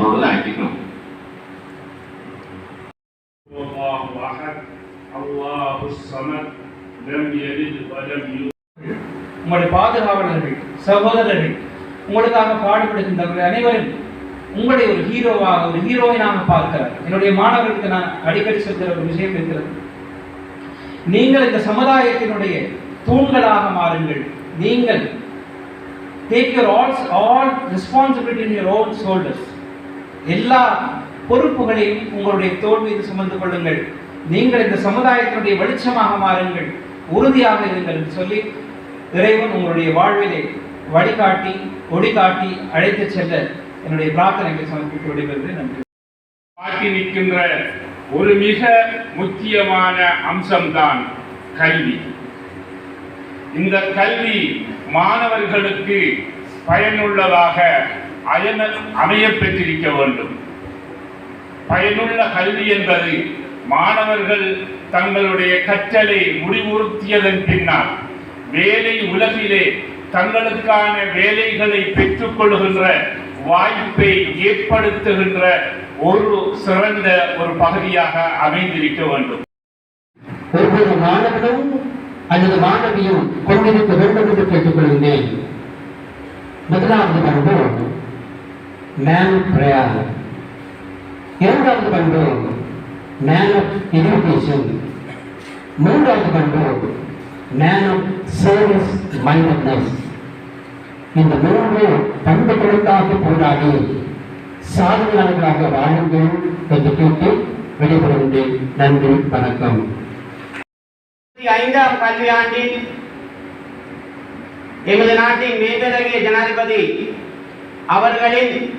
அன்போடு அழைக்கிறோம் உங்களுடைய பாதுகாவலர்கள் சகோதரர்கள் உங்களுக்காக பாடுபடுகின்றவர்கள் அனைவரும் உங்களை ஒரு ஹீரோவாக ஒரு ஹீரோயினாக பார்க்கிறார். என்னுடைய மாணவர்களுக்கு நான் அடிக்கடி சொல்கிற ஒரு விஷயம் இருக்கிறது. நீங்கள் இந்த சமுதாயத்தினுடைய தூண்களாக மாறுங்கள். நீங்கள் take your all all responsibility in your own shoulders எல்லா பொறுப்புகளையும் உங்களுடைய தோல் மீது சுமந்து கொள்ளுங்கள். நீங்கள் இந்த சமுதாயத்தினுடைய வெளிச்சமாக மாறுங்கள். உறுதியாக இருங்கள் என்று சொல்லி இறைவன் உங்களுடைய வாழ்விலே வழிகாட்டி ஒடிகாட்டி அழைத்து செல்ல என்னுடைய பிரார்த்தனைகளை சமர்ப்பித்து விடுகிறது நன்றி. மாற்றி நிற்கின்ற ஒரு மிக முக்கியமான அம்சம்தான் கல்வி. இந்த கல்வி மாணவர்களுக்கு பயனுள்ளதாக அயன அமைய பெற்றிருக்க வேண்டும். பயனுள்ள கல்வி என்பது மாணவர்கள் தங்களுடைய கற்றலை முடிவுறுத்தியதன் பின்னால் வேலை உலகிலே தங்களுக்கான வேலைகளை பெற்றுக்கொள்கின்ற வாய்ப்பை ஏற்படுத்துகின்ற ஒரு சிறந்த ஒரு பகுதியாக அமைந்திருக்க வேண்டும். ஒவ்வொரு மாணவனும் அல்லது மாணவியும் கொண்டிருக்க வேண்டும் என்று கேட்டுக்கொள்கிறேன் முதலாவது man மேன் prayer. இரண்டாவது பண்பு மேன் ஆஃப் எஜுகேஷன் மூன்றாவது பண்பு மேன் ஆஃப் சர்வீஸ் மைண்டட்னஸ் இந்த மூன்று பண்புகளுக்காக போராடி சாதனையாளர்களாக வாழுங்கள் என்று கேட்டு விடைபெறுகின்றேன். நன்றி வணக்கம். ஐந்தாம் கல்வியாண்டில் எமது நாட்டின் மேதகவிய ஜனாதிபதி அவர்களின்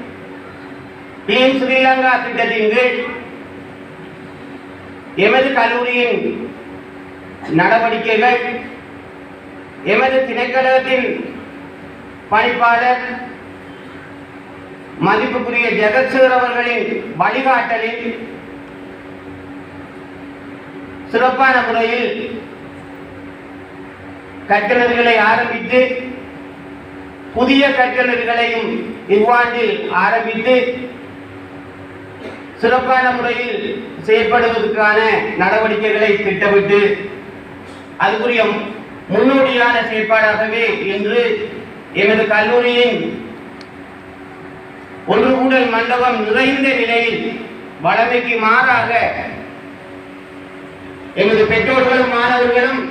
டீம் ஸ்ரீலங்கா திட்டத்தின் கீழ் எமது கல்லூரியின் நடவடிக்கைகள் எமது திணைக்கழகத்தின் பணிப்பாளர் மதிப்புக்குரிய ஜெகத்சூர் அவர்களின் வழிகாட்டலில் சிறப்பான முறையில் கட்டணர்களை ஆரம்பித்து புதிய கற்றல்களையும் இவ்வாண்டில் ஆரம்பித்து சிறப்பான முறையில் செயற்படுவதற்கான நடவடிக்கைகளை திட்டமிட்டு அதுக்குரிய முன்னோடியான செயற்பாடாகவே இன்று எமது கல்லூரியின் ஒன்று கூடல் மண்டபம் நிறைந்த நிலையில் வளமைக்கு மாறாக எமது பெற்றோர்களும் மாணவர்களும்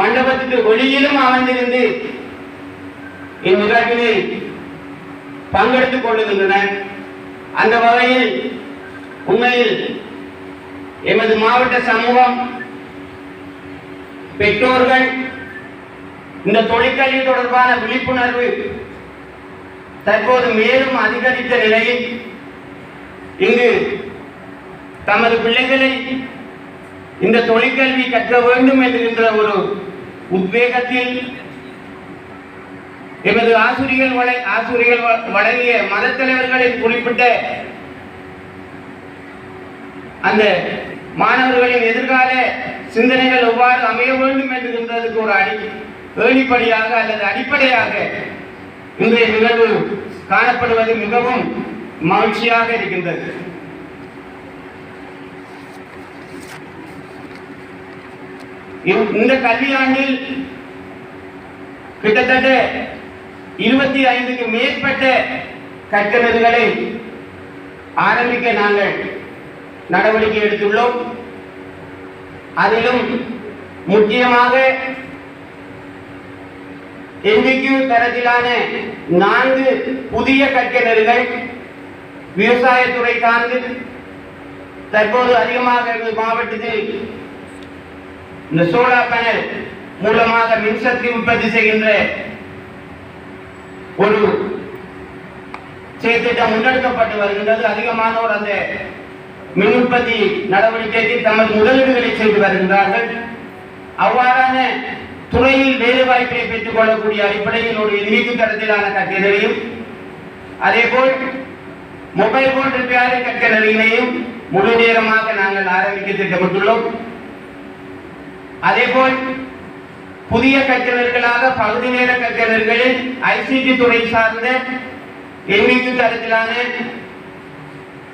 மண்டபத்துக்கு வெளியிலும் அமர்ந்திருந்து இந்நிகழ்வினை பங்கெடுத்துக் கொள்ளுகின்றனர். அந்த வகையில் உண்மையில் எமது மாவட்ட சமூகம் பெற்றோர்கள் இந்த தொழிற்கல்வி தொடர்பான விழிப்புணர்வு தற்போது மேலும் அதிகரித்த நிலையில் இங்கு தமது பிள்ளைகளை இந்த தொழிற்கல்வி கற்க வேண்டும் என்கின்ற ஒரு உத்வேகத்தில் எமது ஆசிரியர்கள் வளை ஆசிரியர்கள் வ- வழங்கிய மதத்தலைவர்களின் குறிப்பிட்ட அந்த மாணவர்களின் எதிர்கால சிந்தனைகள் எவ்வாறு அமைய வேண்டும் என்கின்றதுக்கு ஒரு அடி ஏணிப்படியாக அல்லது அடிப்படையாக இன்றைய நிகழ்வு காணப்படுவது மிகவும் மகிழ்ச்சியாக இருக்கின்றது. இவ்- இந்த கல்வியாண்டில் கிட்டத்தட்ட இருபத்தி ஐந்துக்கு மேற்பட்ட கட்டணங்களை ஆரம்பிக்க நாங்கள் நடவடிக்கை எடுத்துள்ளோம். அதிலும் முக்கியமாக எம்பிக்யூ தரத்திலான நான்கு புதிய கற்கிணறுகள் விவசாயத்துறை சார்ந்து தற்போது அதிகமாக எமது மாவட்டத்தில் இந்த சோலார் பேனல் மூலமாக மின்சக்தி உற்பத்தி செய்கின்ற ஒரு செயற்திட்டம் முன்னெடுக்கப்பட்டு வருகின்றது. அதிகமானோர் அந்த மின் உற்பத்தி நடவடிக்கைக்கு தமது முதலீடுகளை செய்து வருகின்றார்கள். அவ்வாறான துறையில் வேலைவாய்ப்பை பெற்றுக் கொள்ளக்கூடிய அடிப்படையில் ஒரு இனிப்பு தரத்திலான கட்டிடரையும் அதேபோல் மொபைல் போன் ரிப்பேரிங் கட்டிடலையும் முழு நேரமாக நாங்கள் ஆரம்பிக்க திட்டமிட்டுள்ளோம். அதேபோல் புதிய கட்டிடர்களாக பகுதி நேர கட்டிடர்களில் ஐசிடி துறை சார்ந்த எம்விக்கு தரத்திலான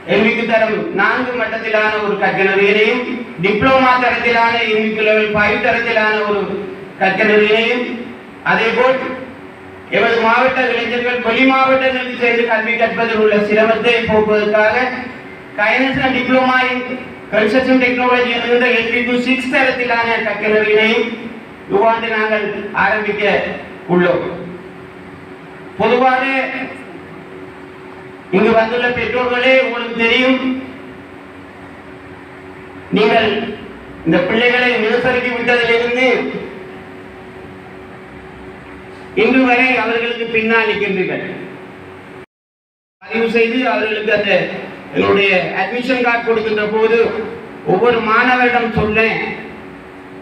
எம்விக்கு தரம் நான்கு மட்டத்திலான ஒரு கற்கனவியலையும் டிப்ளோமா தரத்திலான எம்விக்கு லெவல் ஃபைவ் தரத்திலான ஒரு கற்கனவியலையும் அதேபோல் எமது மாவட்ட இளைஞர்கள் வெளி மாவட்டங்களுக்கு சென்று கல்வி கற்பதில் உள்ள சிரமத்தை போக்குவதற்காக கைனஸ் டிப்ளமா இன் கன்ஸ்ட்ரக்ஷன் டெக்னாலஜி என்கின்ற எல்பி சிக்ஸ் தரத்திலான கற்கனவியலையும் இவ்வாண்டு நாங்கள் ஆரம்பிக்க உள்ளோம். பொதுவாக இங்கு வந்துள்ள பெற்றோர்களே உங்களுக்கு தெரியும். நீங்கள் இந்த பிள்ளைகளை நிரசரிக்கு விட்டதிலிருந்து இன்று வரை அவர்களுக்கு பின்னால் நிற்கின்றீர்கள். பதிவு செய்து அவர்களுக்கு அந்த என்னுடைய அட்மிஷன் கார்டு கொடுக்கின்ற போது ஒவ்வொரு மாணவரிடம் சொன்னேன்.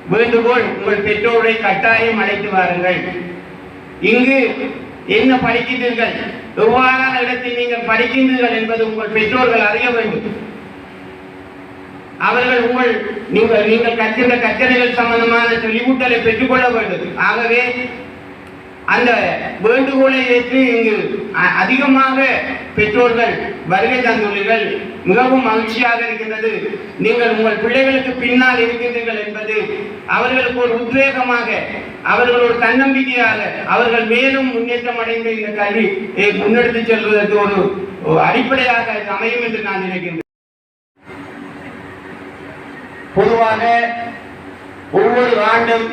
வேண்டுகோள் உங்கள் பெற்றோரை கட்டாயம் அழைத்து வாருங்கள். இங்கு என்ன படிக்கின்றீர்கள்? எவ்வாறான இடத்தில் நீங்கள் படிக்கின்றீர்கள் என்பது உங்கள் பெற்றோர்கள் அறிய வேண்டும். அவர்கள் உங்கள் நீங்கள் நீங்கள் கற்கின்ற கற்றலைகள் சம்பந்தமான தெளிவூட்டலை பெற்றுக்கொள்ள வேண்டும். ஆகவே அந்த வேண்டுகோளை ஏற்று இங்கு அ- அதிகமாக பெற்றோர்கள் வருகை தந்துள்ளீர்கள். மிகவும் மகிழ்ச்சியாக இருக்கின்றது. நீங்கள் உங்கள் பிள்ளைகளுக்கு பின்னால் இருக்கின்றீர்கள் என்பது அவர்களுக்கு ஒரு உத்வேகமாக அவர்கள் ஒரு தன்னம்பிக்கையாக அவர்கள் மேலும் முன்னேற்றம் அடைந்த இந்த கல்வி முன்னெடுத்து செல்வதற்கு ஒரு அடிப்படையாக இது அமையும் என்று நான் நினைக்கின்றேன். பொதுவாக ஒவ்வொரு ஆண்டும்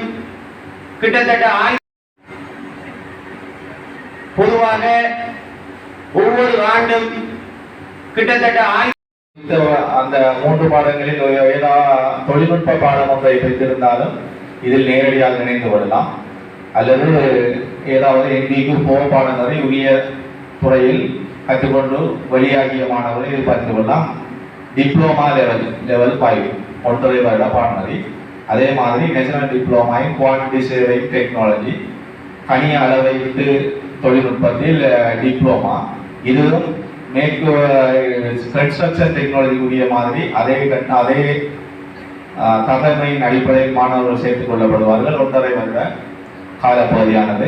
கிட்டத்தட்ட ஆயிரம் பொதுவாக ஒவ்வொரு ஆண்டும் கிட்டத்தட்ட ஆயிரம் அந்த மூன்று பாடங்களில் ஏதா தொழில்நுட்ப பாடம் ஒன்றை வைத்திருந்தாலும் இதில் நேரடியாக இணைந்து கொள்ளலாம். அல்லது ஏதாவது எம்பிக்கு போ பாடங்களை உரிய துறையில் கற்றுக்கொண்டு வெளியாகிய மாணவர்களை இது பார்த்து கொள்ளலாம். டிப்ளோமா லெவல் லெவல் ஃபைவ் ஒன்றரை வருட பாடநெறி. அதே மாதிரி national diploma in quantity survey technology கனிய அளவைட்டு தொழில்நுட்பத்தில் eh, டிப்ளோமா இதுவும் மேற்கு ஸ்ட்ரக்சர் டெக்னாலஜி உரிய மாதிரி அதே கட்ட அதே அஹ், தகமையின் அடிப்படையில் மாணவர்கள் சேர்த்துக் கொள்ளப்படுவார்கள். ஒன்றரை வருட காலப்பகுதியானது.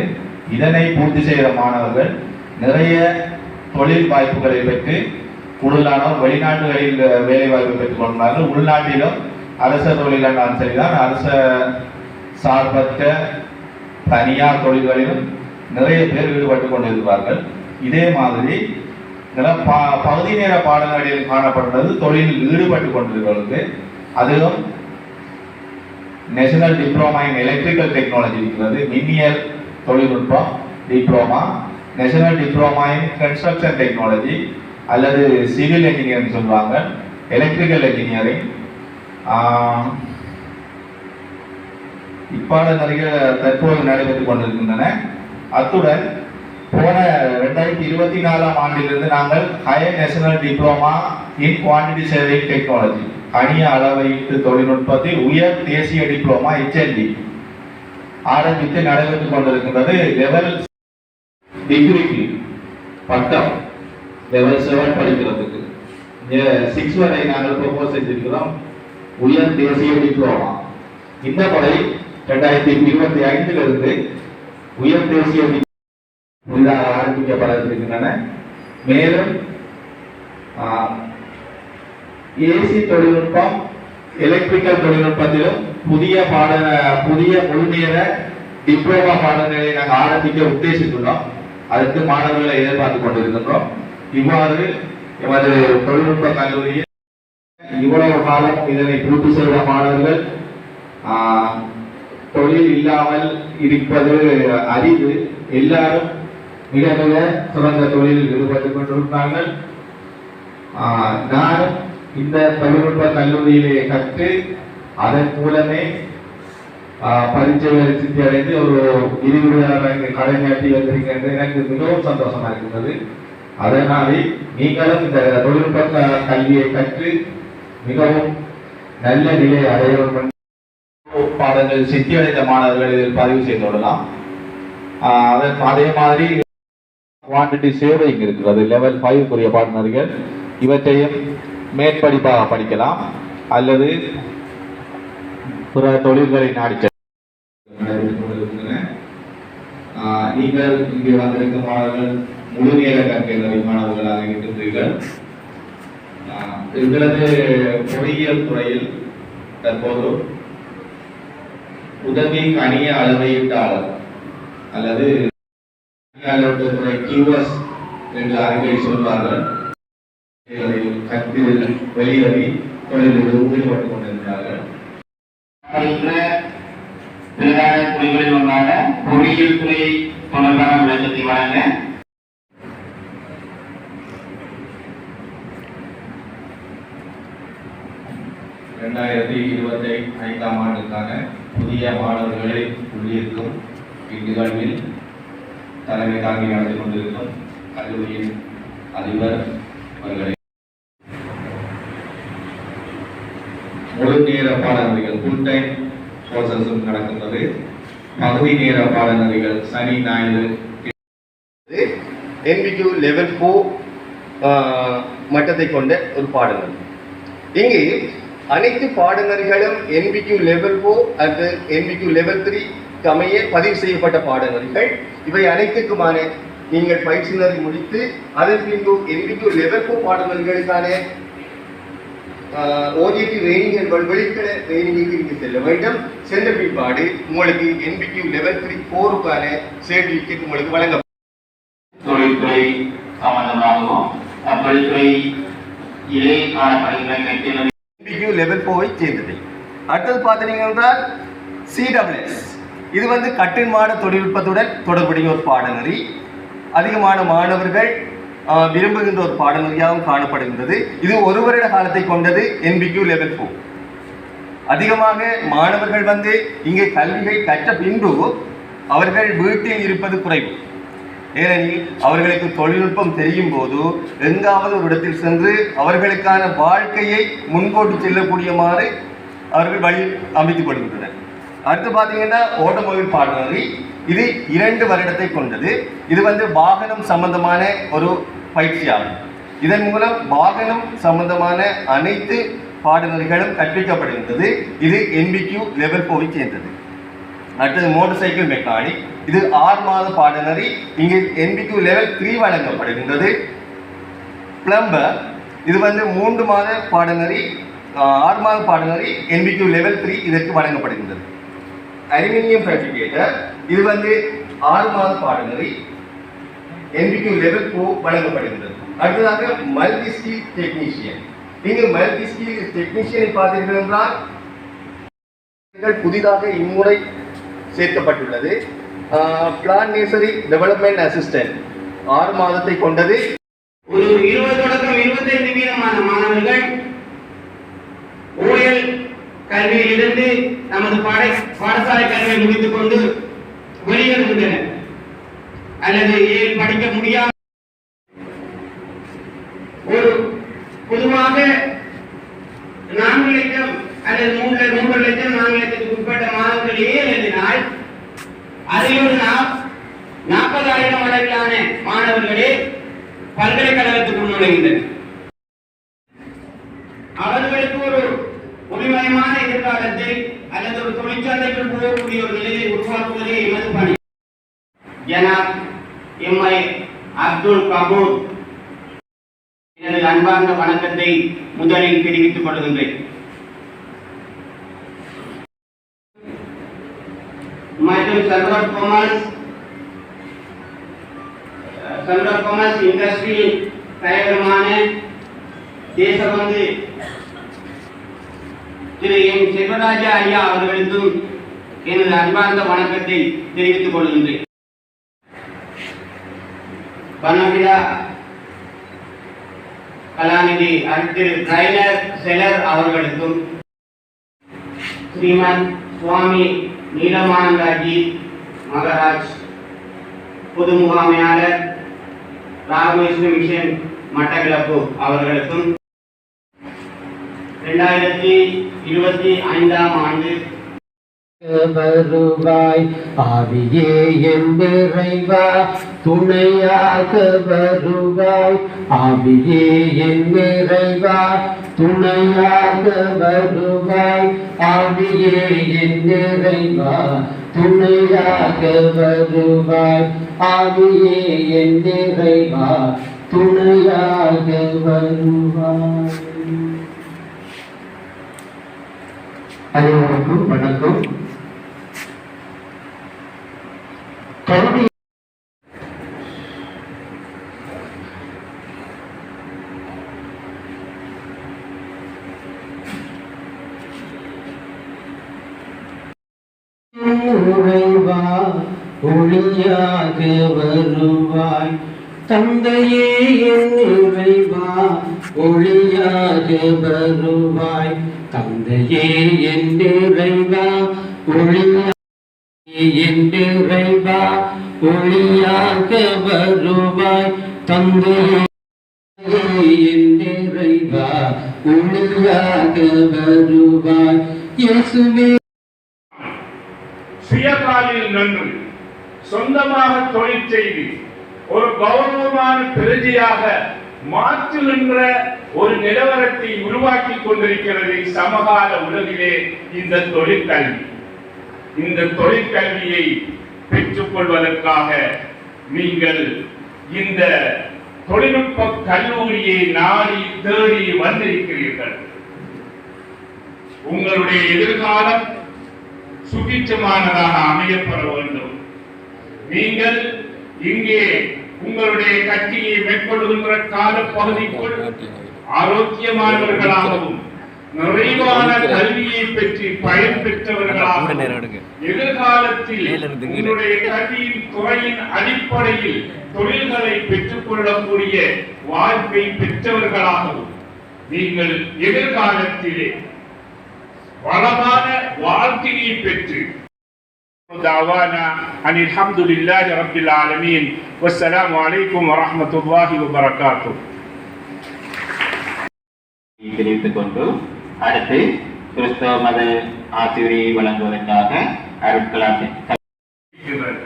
இதனை பூர்த்தி செய்கிற மாணவர்கள் நிறைய தொழில் வாய்ப்புகளை பெற்று கூடுதலானோர் வெளிநாடுகளில் வேலை வாய்ப்பு பெற்றுக் கொண்டார்கள் உள்நாட்டிலும் அரச தொழிலாளர் சரிதான். அரச சார்பற்ற தனியார் தொழில்களிலும் நிறைய பேர் ஈடுபட்டு கொண்டிருக்கிறார்கள். இதே மாதிரி இதெல்லாம் பா பகுதி நேர பாடங்களில் காணப்படுறது தொழிலில் ஈடுபட்டு கொண்டிருக்கிறது அதுவும் national diploma in electrical technology இருக்கிறது. மின்னியல் தொழில்நுட்பம் diploma national diploma in construction technology அல்லது சிவில் என்ஜினியரிங் சொல்லுவாங்க. எலக்ட்ரிக்கல் இன்ஜினியரிங் நிறைய தற்போது நடைபெற்றுக் கொண்டிருக்கின்றன. அத்துடன் போன ரெண்டாயிரத்தி இருபத்தி நாலாம் ஆண்டிலிருந்து நாங்கள் higher national diploma in quantity surveying technology கணிய அளவையீட்டு தொழில்நுட்பத்தில் உயர் தேசிய டிப்ளமா ஹெச்என்டி ஆரம்பித்து நடைபெற்றுக் கொண்டிருக்கின்றது லெவல் டிகிரிக்கு பட்டம் லெவல் செவன் படிக்கிறதுக்கு. சிக்ஸ் வரை நாங்கள் ப்ரொபோஸ் செஞ்சிருக்கிறோம் உயர் தேசிய டிப்ளமா இந்த முறை ரெண்டாயிரத்தி இருபத்தி ஐந்திலிருந்து உயர் தேசிய புதிதாக ஆரம்பிக்கப்பட இருக்கின்றன மேலும் ஏசி தொழில்நுட்பம் எலக்ட்ரிக்கல் தொழில்நுட்பத்திலும் புதிய பாட புதிய முழுநேர டிப்ளமா பாடங்களை நாங்கள் ஆரம்பிக்க உத்தேசித்துள்ளோம். அதற்கு மாணவர்களை எதிர்பார்த்து கொண்டிருக்கின்றோம். இவ்வாறு எமது தொழில்நுட்ப கல்லூரியில் இவ்வளவு காலம் இதனை பூர்த்தி செய்த மாணவர்கள் தொழில் இல்லாமல் இருப்பது அரிது. எல்லாரும் மிக மிக சிறந்த தொழிலில் ஈடுபட்டு கொண்டிருந்தார்கள் நான் இந்த தொழில்நுட்ப கல்லூரியிலே கற்று அதன் மூலமே ஆஹ், சித்தி அடைந்து ஒரு விரிவுரையாளர் காட்டி வந்திருக்கின்றது எனக்கு மிகவும் சந்தோஷமா இருக்கின்றது அதனாலே நீங்களும் இந்த தொழில்நுட்ப கல்வியை கற்று மிகவும் நல்ல நிலை அடைய பாடங்கள் சித்தி அடைந்த மாணவர்கள் இதில் பதிவு செய்து கொள்ளலாம். அதே மாதிரி குவான்டிட்டி சேவைங் இருக்கிறது லெவல் ஃபைவ் பாடநர்கள் இவற்றையும் மேற்படிப்பாக படிக்கலாம். அல்லது பிற தொழில்களை நாடி நீங்கள் இங்கே வந்திருக்கும் மாணவர்கள் முழு நேர கற்கை மாணவர்களாக இருக்கின்றீர்கள். எங்களது பொறியியல் துறையில் தற்போது உதவி கணிய அளவையீட்டாளர் அல்லது கியூஎஸ் என்று அறிக்கை சொல்வார்கள். கற்று வெளியேறி தொழிலில் ஈடுபட்டுக் பிரதான துறைகளில் ஒன்றான பொறியியல் துறை தொடர்பான விளக்கத்தை வழங்க இரண்டாயிரத்தி இருபத்தி ஐந்தாம் ஆண்டுக்கான புதிய மாணவர்களை உள்ளிருக்கும் இந்நிகழ்வில் தலைமை தாங்கி நடந்து கொண்டிருக்கும் கல்லூரியின் அதிபர் அவர்களை முழு நேர பாடநெறிகள் ஃபுல் டைம் கோர்சஸும் நடக்கின்றது. பகுதி நேர பாடநெறிகள் சனி ஞாயிறு என்பிக்யூ லெவல் ஃபோர் மட்டத்தை கொண்ட ஒரு பாடநெறி. இங்கே அனைத்து பாடநெறிகளும் என்பிக்யூ லெவல் ஃபோர் அல்லது என்பிக்யூ லெவல் த்ரீ அமைய பதிவு செய்யப்பட்ட பாடநெறிகள். இவை அனைத்துக்குமான நீங்கள் பயிற்சியினரை முடித்து அதன் பின்பு என்பிக்யூ லெவல் ஃபோர் பாடநெறிகளுக்கான ஓஜிடி ட்ரைனிங் வெளிக்கிற ட்ரைனிங்க்கு இங்கு செல்ல வேண்டும். சென்ற பிற்பாடு உங்களுக்கு என்பிக்யூ லெவல் த்ரீ ஃபோருக்கான சர்டிஃபிகேட் உங்களுக்கு வழங்கப்படும். தொழில்துறை சம்பந்தமாகவும் அப்பொழில்துறை இலே பிக்யூ லெவல் ஃபோரை சேர்ந்தது அடுத்தது பார்த்தீங்க என்றால் சிடபிள்யூஎஸ் இது வந்து கட்டுமான தொழில்நுட்பத்துடன் தொடர்புடைய ஒரு பாடநெறி. அதிகமான மாணவர்கள் விரும்புகின்ற ஒரு பாடநெறியாகவும் காணப்படுகின்றது. இது ஒரு வருட காலத்தை கொண்டது என்பிக்யூ லெவல் ஃபோர் அதிகமாக மாணவர்கள் வந்து இங்கே கல்வியை கற்ற பின்பு அவர்கள் வீட்டில் இருப்பது குறைவு. ஏனெனில் அவர்களுக்கு தொழில்நுட்பம் தெரியும் போது எங்காவது ஒரு இடத்தில் சென்று அவர்களுக்கான வாழ்க்கையை முன்கோட்டு செல்லக்கூடியமாறு அவர்கள் வழி அமைத்துக் கொள்கின்றனர். அடுத்து பார்த்தீங்கன்னா ஓட்டோமொபைல் பாடநெறி. இது இரண்டு வருடத்தை கொண்டது. இது வந்து வாகனம் சம்பந்தமான ஒரு பயிற்சியாகும். இதன் மூலம் வாகனம் சம்பந்தமான அனைத்து பாடநெறிகளும் கற்பிக்கப்படுகின்றது. இது என்பிக்யூ லெவல் போய் சேர்ந்தது. அடுத்தது மோட்டார் சைக்கிள் மெக்கானிக் இது ஆறு மாத பாடநெறி. இங்கே என்பிக்யூ லெவல் த்ரீ வழங்கப்படுகின்றது. பிளம்பர் இது வந்து மூன்று மாத பாடநெறி ஆறு மாத பாடநெறி என்பிக்யூ லெவல் த்ரீ இதற்கு வழங்கப்படுகின்றது. அலுமினியம் ஃபேப்ரிகேட்டர் இது வந்து ஆறு மாத பாடநெறி எம்பிக்யூ லெவல் ஃபோர் வழங்கப்படுகின்றது. அடுத்ததாக மல்டி ஸ்கில் டெக்னீஷியன் நீங்கள் மல்டி ஸ்கில் டெக்னீஷியனை பார்த்தீர்கள் என்றால் புதிதாக இம்முறை சேர்க்கப்பட்டுள்ளது. பிளான் நேசரி டெவலப்மெண்ட் அசிஸ்டன்ட் ஆறு மாதத்தை கொண்டது. ஒரு இருபது தொடக்கம் இருபத்தைந்து வீதமான மாணவர்கள் ஊழல் கல்வியிலிருந்து நமது பாட பாடசாலை கல்வியை முடித்துக் கொண்டு வெளியேறுகின்றனர். அல்லது ஏன் படிக்க முடியாத ஒரு பொதுவாக நான்கு லட்சம் அல்லது மூன்று மூன்று லட்சம் நான்கு லட்சத்துக்கு உட்பட்ட மாணவர்கள் ஏன் எழுதினால் அதில் ஒரு நா- நாற்பதாயிரம் அளவிலான மாணவர்களே பல்கலைக்கழகத்துக்குள் நுழைகின்றனர் அவர்களுக்கு ஒரு ஒளிமயமான எதிர்காலத்தை அல்லது ஒரு தொழிற்சாலைக்குள் போகக்கூடிய ஒரு நிலையை உருவாக்குவதே எமது பணி ஜனாப் எம்ஐ அப்துல் கபூர் எனது அன்பார்ந்த வணக்கத்தை முதலில் தெரிவித்துக் கொள்கின்றேன் மற்றும் சர்வர் கொமர்ஸ் சர்வர் கொமர்ஸ் இண்டஸ்ட்ரியின் தேசபந்து திரு எம் செல்வராஜா ஐயா அவர்களுக்கும் எனது அன்பார்ந்த வணக்கத்தை தெரிவித்துக் கொள்கின்றேன். வனவிழா கலாநிதி திரு ட்ரைனர் செலர் அவர்களுக்கும் ஸ்ரீமத் சுவாமி நீலமானந்தாஜி மகராஜ் பொது முகாமையாளர் ராமகிருஷ்ண மிஷன் மட்டக்களப்பு அவர்களுக்கும் இரண்டாயிரத்தி இருபத்தி ஐந்தாம் ஆண்டு வருவாய். ஆவியே என் துணையாக வருவாய். ஆவியே என் துணையாக வருவாய். ஆவியே என் துணையாக வருவாய். ஆவியே என் நிறைவா துணையாக வருவாய். அனைவருக்கும் வணக்கம். கல்வி உறைவா ஒளியாக வருவாய். தந்தையே என் இறைவா ஒளியாக வருவாய். தந்தையே என் இறைவா ஒளியாக என் இறைவா ஒளியாக வருவாய். தந்தையே என் இறைவா ஒளியாக வருவாய். இயேசுவே சுயகாலில் நின்று சொந்தமாக தொழில் செய்து ஒரு கௌரவமான பிரஜையாக மாற்றுகின்ற ஒரு நிலவரத்தை உருவாக்கி கொண்டிருக்கிறது சமகால உலகிலே இந்த தொழிற்கல்வி. இந்த தொழிற்கல்வியை பெற்றுக் கொள்வதற்காக நீங்கள் இந்த தொழில்நுட்ப கல்லூரியை நாடி தேடி வந்திருக்கிறீர்கள். உங்களுடைய எதிர்காலம் சுபிட்சமானதாக அமையப்பெற வேண்டும். நீங்கள் இங்கே உங்களுடைய கட்சியை மேற்கொள்கின்ற கால பகுதிக்குள் ஆரோக்கியமானவர்களாகவும் நிறைவான கல்வியை பெற்று பயன் பெற்றவர்களாகவும் எதிர்காலத்தில் உங்களுடைய கல்வியின் துறையின் அடிப்படையில் தொழில்களை பெற்றுக் கொள்ளக்கூடிய வாய்ப்பை பெற்றவர்களாகவும் நீங்கள் எதிர்காலத்திலே வளமான வாழ்க்கையை பெற்று دعوانا أن الحمد لله رب العالمين والسلام عليكم ورحمة الله وبركاته தெரிவித்துக் கொண்டு அடுத்து கிறிஸ்தவ மத ஆசிரியை வழங்குவதற்காக அருட்கலாம் இருக்கிறது.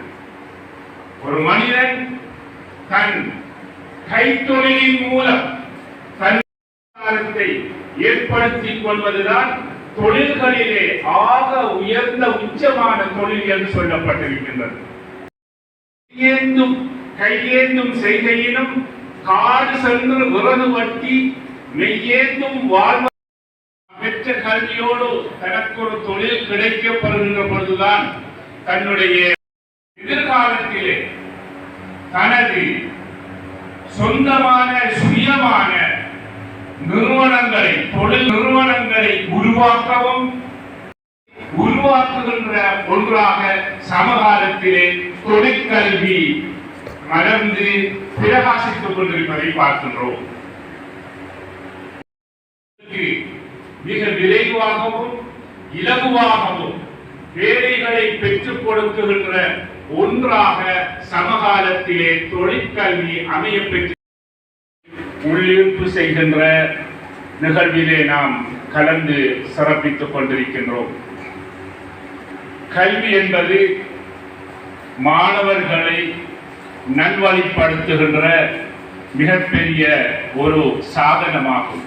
ஒரு மனிதன் தன் கைத்தொழிலின் மூலம் தன் வருமானத்தை ஏற்படுத்திக் கொள்வதுதான் தொழில்களிலே ஆக உயர்ந்த உச்சமான தொழில் என்று சொல்லப்பட்டிருக்கின்றது. கையேந்தும் கையேந்தும் செய்கையிலும் காடு சென்று விரது வட்டி மெய்யேந்தும் வாழ்வ பெற்ற கல்வியோடு தனக்கு ஒரு தொழில் கிடைக்கப்படுகின்ற பொழுதுதான் தன்னுடைய எதிர்காலத்திலே தனது சொந்தமான சுயமான நிறுவனங்களை தொழில் நிறுவனங்களை உருவாக்கவும் உருவாக்குகின்ற ஒன்றாக சமகாலத்திலே தொழிற்கல்வி மலர்ந்து பிரகாசித்துக் கொண்டிருப்பதை பார்க்கின்றோம். மிக விரைவாகவும் இலகுவாகவும் வேலைகளை பெற்றுக் கொடுக்குகின்ற ஒன்றாக சமகாலத்திலே தொழிற்கல்வி அமைய பெற்று உள்ளீர்ப்பு செய்கின்ற நிகழ்விலே நாம் கலந்து சிறப்பித்துக் கொண்டிருக்கின்றோம். கல்வி என்பது மாணவர்களை நல்வழிப்படுத்துகின்ற மிகப்பெரிய ஒரு சாதனமாகும்.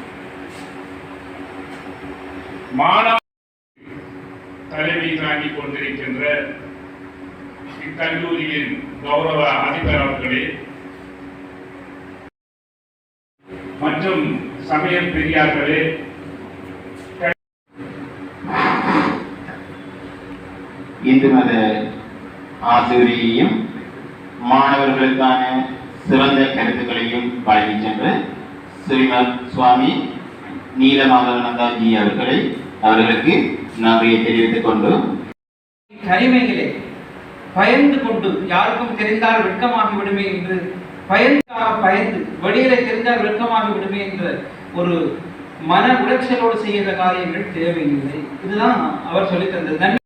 மாணவ தலைமை தாங்கிக் கொண்டிருக்கின்ற இக்கல்லூரியின் கௌரவ அதிபர் அவர்களே மற்றும் சமய பெரியார்களே இந்து மத ஆசிரியையும் மாணவர்களுக்கான சிறந்த கருத்துக்களையும் வழங்கி சென்ற ஸ்ரீமத் சுவாமி நீலமாதவனந்தாஜி அவர்களை அவர்களுக்கு நன்றியை தெரிவித்துக் கொண்டு தனிமையிலே பயந்து கொண்டு யாருக்கும் தெரிந்தால் வெட்கமாகி விடுமே என்று பயந்தாக பயந்து. வெளியிலே தெரிந்தால் வெட்கமாகி விடுமே என்ற ஒரு மன உளைச்சலோடு செய்கிற காரியங்கள் தேவையில்லை. இதுதான் அவர் சொல்லித் தந்தது.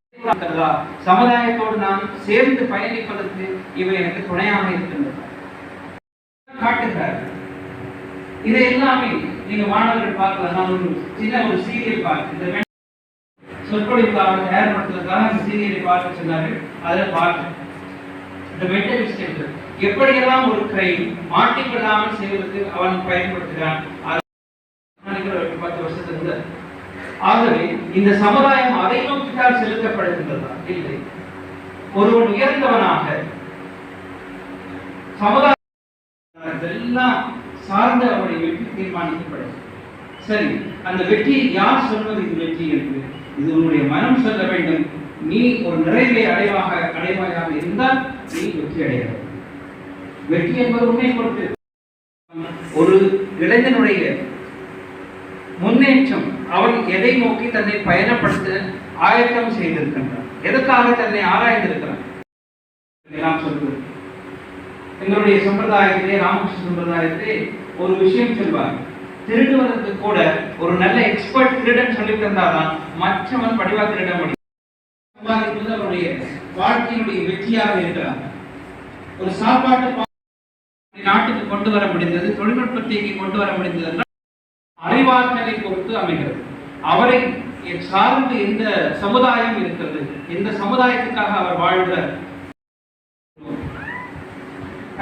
சமுதாயத்தோடு நான் சேர்ந்து பயணிப்பதற்கு இவை எனக்கு துணையாக இருக்கின்றன. காட்டுகிறார் இதை எல்லாமே நீங்க மாணவர்கள் பார்க்கலாம். நான் ஒரு சின்ன ஒரு சீரியல் பார்த்து இந்த மெ- சொற்பொழிவுக்காக தயார்படுத்துவதற்காக அந்த சீரியலை பார்க்க சொன்னார்கள். அதில் பார்த்தேன் இந்த மென்டல் ஸ்டெப் எப்படியெல்லாம் ஒரு கை மாட்டிக்கொள்ளாமல் செய்வதற்கு அவன் பயன்படுத்துகிறான்? பத்து வருஷத்துக்கு ஆகவே இந்த சமுதாயம் அதை நோக்கித்தான் செலுத்தப்படுகின்றதா? இல்லை. ஒருவன் உயர்ந்தவனாக சமுதாய எல்லாம் சார்ந்த அவருடைய வெற்றி தீர்மானிக்கப்படும் சரி அந்த வெற்றியை யார் சொல்வது? இது வெற்றி என்று. இது உன்னுடைய மனம் சொல்ல வேண்டும். நீ ஒரு நிறைவை அடைவாக அடைவாயாக இருந்தால் நீ வெற்றி அடைகிறாய் வெற்றி என்பது உண்மை பொறுத்து ஒரு இளைஞனுடைய முன்னேற்றம் அவன் எதை நோக்கி தன்னை பயணப்படுத்த ஆயத்தம் செய்திருக்கின்றான்? எதற்காக தன்னை ஆராய்ந்திருக்கிறான்? நாம் சொல்வது எங்களுடைய சம்பிரதாயத்திலே ராமகிருஷ்ண சம்பிரதாயத்திலே ஒரு விஷயம் சொல்வார். திருடுவதற்கு கூட ஒரு நல்ல எக்ஸ்பர்ட் திருடன் சொல்லி தந்தாதான் மற்றவன் படிவா திருட முடியும். அவருடைய வாழ்க்கையினுடைய வெற்றியாக இருக்கிறார் ஒரு சாப்பாட்டு நாட்டுக்கு கொண்டு வர முடிந்தது தொழில்நுட்பத்தை இங்கே கொண்டு வர முடிந்தது என்றால் அறிவாற்றலை பொறுத்து அமைகிறது. அவரை சார்ந்து எந்த சமுதாயம் இருக்கிறது எந்த சமுதாயத்துக்காக அவர் வாழ்கிறார்?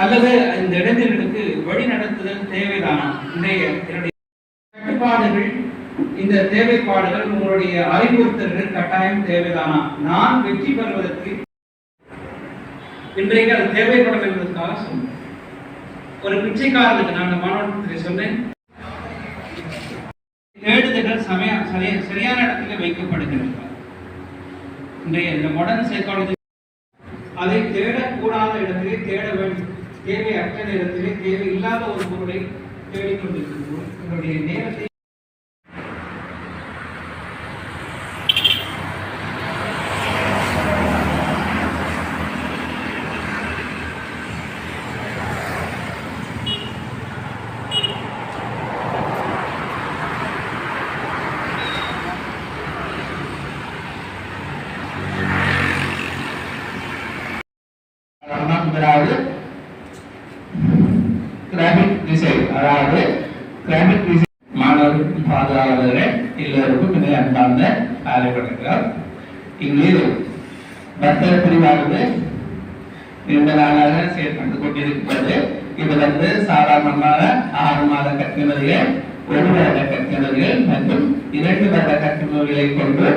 அல்லது இந்த இளைஞர்களுக்கு வழி நடத்துதல் தேவைதானா? இன்றைய என்னுடைய கட்டுப்பாடுகள் இந்த தேவைப்பாடுகள் உங்களுடைய அறிவுறுத்தல்கள் கட்டாயம் தேவைதானா? நான் வெற்றி பெறுவதற்கு இன்றைக்கு அது தேவைப்படும் என்பதற்காக சொன்னேன் ஒரு பிச்சைக்காரனுக்கு நான் அந்த மாணவர்களுக்கு சொன்னேன். தேடுதல்கள் சமய சரியா- சரியான இடத்துல வைக்கப்படுகின்றன இன்றைய இந்த மாடர்ன் சைக்காலஜி அதை தேடக்கூடாத இடத்திலே தேட வேண்டும். தேவையற்ற நேரத்திலே தேவை இல்லாத ஒரு பொருளை தேடிக்கொண்டிருக்கிறோம் உங்களுடைய நேரத்தை பக்தர பிரிவானது நீண்ட நாளாக செயல்பட்டு கொண்டிருக்கிறது. இது வந்து சாதாரணமாக ஆறு மாத கற்பினர்கள் ஒரு வருட கற்பினர்கள் மற்றும் இரண்டு வருட கற்பினர்களை கொண்டு